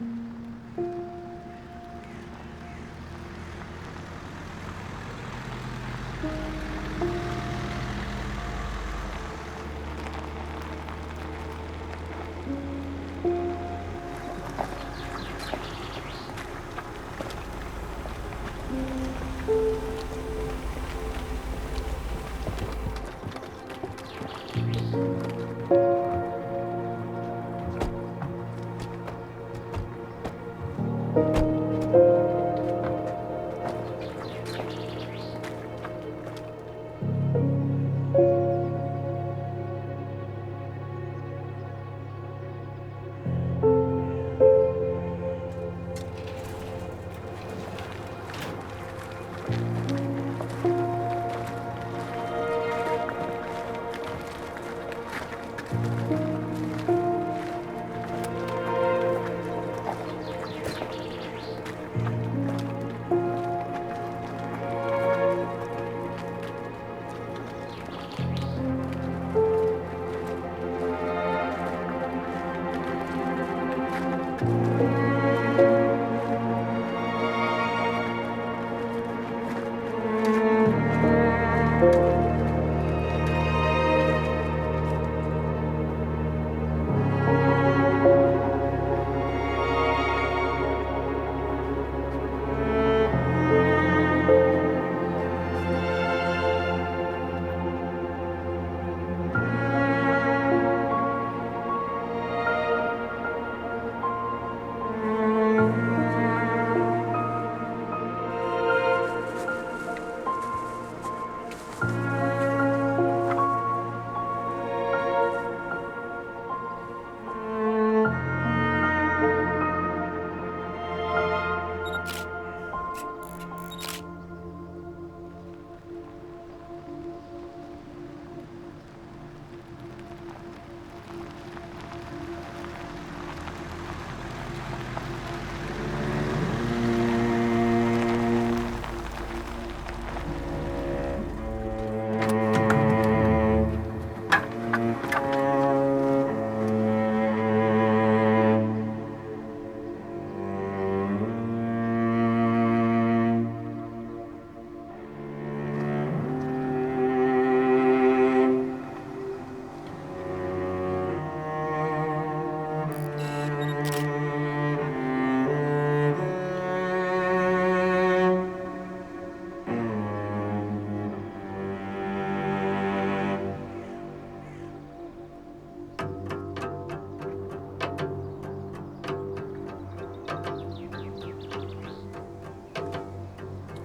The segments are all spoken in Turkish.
嗯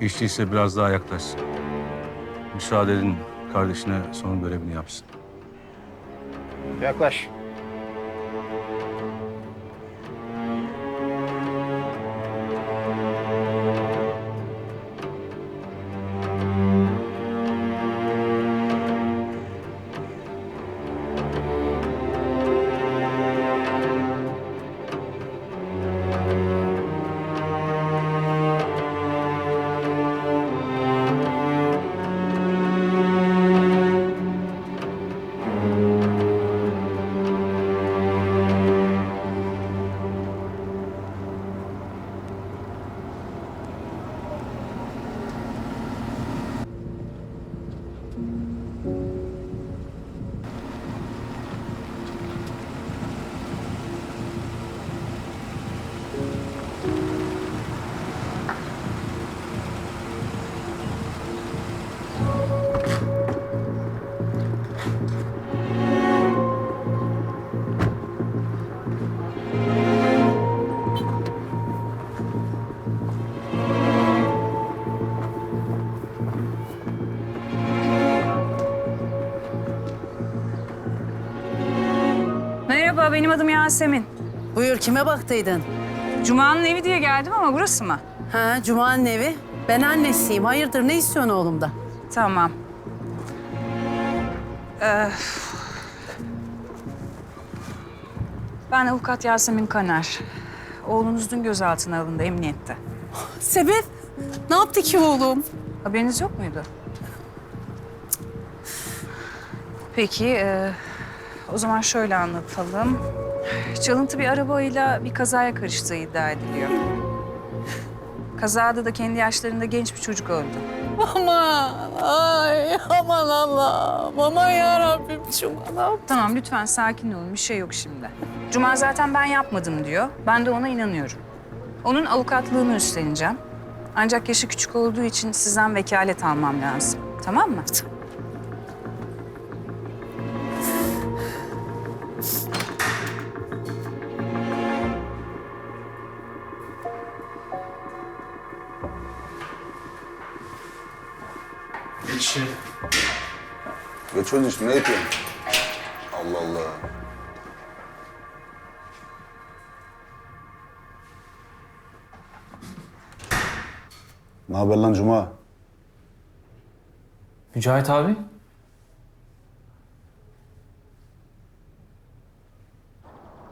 Hiç değilse biraz daha yaklaş. Müsaade edin kardeşine son görevini yapsın. Yaklaş. Merhaba, benim adım Yasemin. Buyur kime baktıydın? Cuma'nın evi diye geldim ama burası mı? Ha Cuma'nın evi. Ben annesiyim. Hayırdır ne istiyorsun oğlumda? Tamam. Ee, ben avukat Yasemin Kaner. Oğlunuz dün gözaltına alındı emniyette. Sebep? Ne yaptı ki oğlum? Haberiniz yok muydu? Peki, e, o zaman şöyle anlatalım. çalıntı bir arabayla bir kazaya karıştığı iddia ediliyor. Kazada da kendi yaşlarında genç bir çocuk öldü. Aman, ay aman Allah'ım, aman yarabbim şu bana. Tamam lütfen sakin olun bir şey yok şimdi. Cuma zaten ben yapmadım diyor. Ben de ona inanıyorum. Onun avukatlığını üstleneceğim. Ancak yaşı küçük olduğu için sizden vekalet almam lazım. Tamam mı? Geç onun üstüne ne yapıyorsun? Allah Allah. Ne haber lan Cuma? Mücahit abi.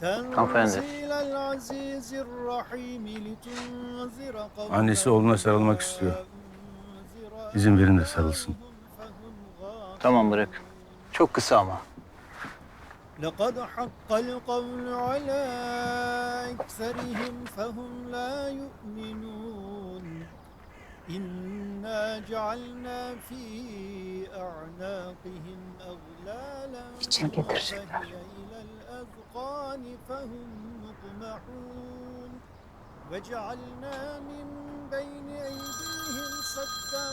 تنزيل العزيز الرحيم لتنذر قوما Annesi oğluna sarılmak istiyor. İzin verin de sarılsın. Tamam bırak. Çok kısa ama. لقد حق القول على أكثرهم فهم لا يؤمنون إنا جعلنا في أعناقهم أغلالا فهي إلى الأذقان فهم مقمحون وجعلنا من بين أيديهم سدا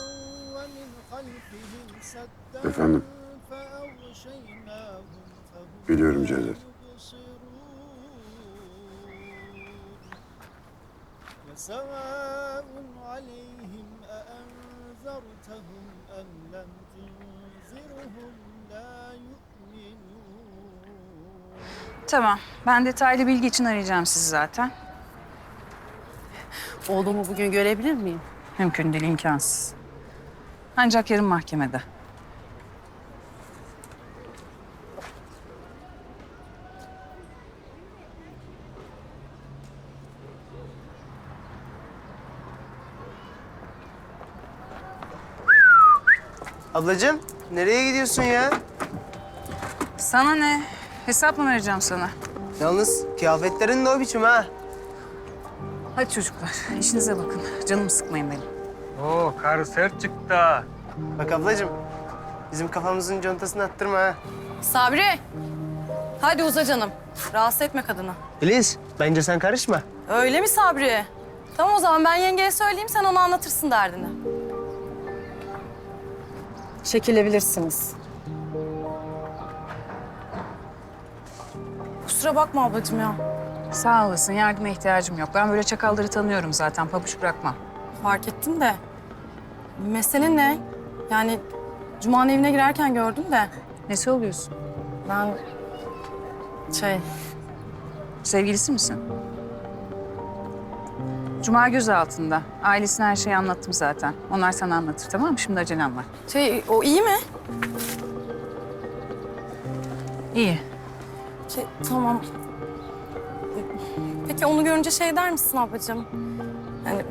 ومن خلفهم سدا Efendim? فأغشيناهم فهم Biliyorum لا Cevdet. يبصرون وسواء عليهم أأنذرتهم أم لم تنذرهم لا يؤمنون Tamam. Ben detaylı bilgi için arayacağım sizi zaten. Oğlumu bugün görebilir miyim? Mümkün değil, imkansız. Ancak yarın mahkemede. Ablacığım nereye gidiyorsun ya? Sana ne? Hesap mı vereceğim sana? Yalnız kıyafetlerin de o biçim ha. Hadi çocuklar, işinize bakın. Canımı sıkmayın benim. Oo kar sert çıktı. Bak ablacığım bizim kafamızın contasını attırma ha. Sabri. Hadi uza canım. Rahatsız etme kadını. Filiz bence sen karışma. Öyle mi Sabri? Tamam o zaman ben yengeye söyleyeyim sen ona anlatırsın derdini. Çekilebilirsiniz. Kusura bakma ablacığım ya. Sağ olasın, yardıma ihtiyacım yok. Ben böyle çakalları tanıyorum zaten, pabuç bırakmam. Fark ettim de. Mesele ne? Yani Cuma'nın evine girerken gördüm de. Nesi oluyorsun? Ben şey Sevgilisi misin? Cuma göz altında. Ailesine her şeyi anlattım zaten. Onlar sana anlatır tamam mı? Şimdi acelem var. şey o iyi mi? İyi. Şey, tamam. Peki onu görünce şey der misin ablacığım? Yani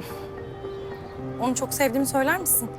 onu çok sevdiğimi söyler misin?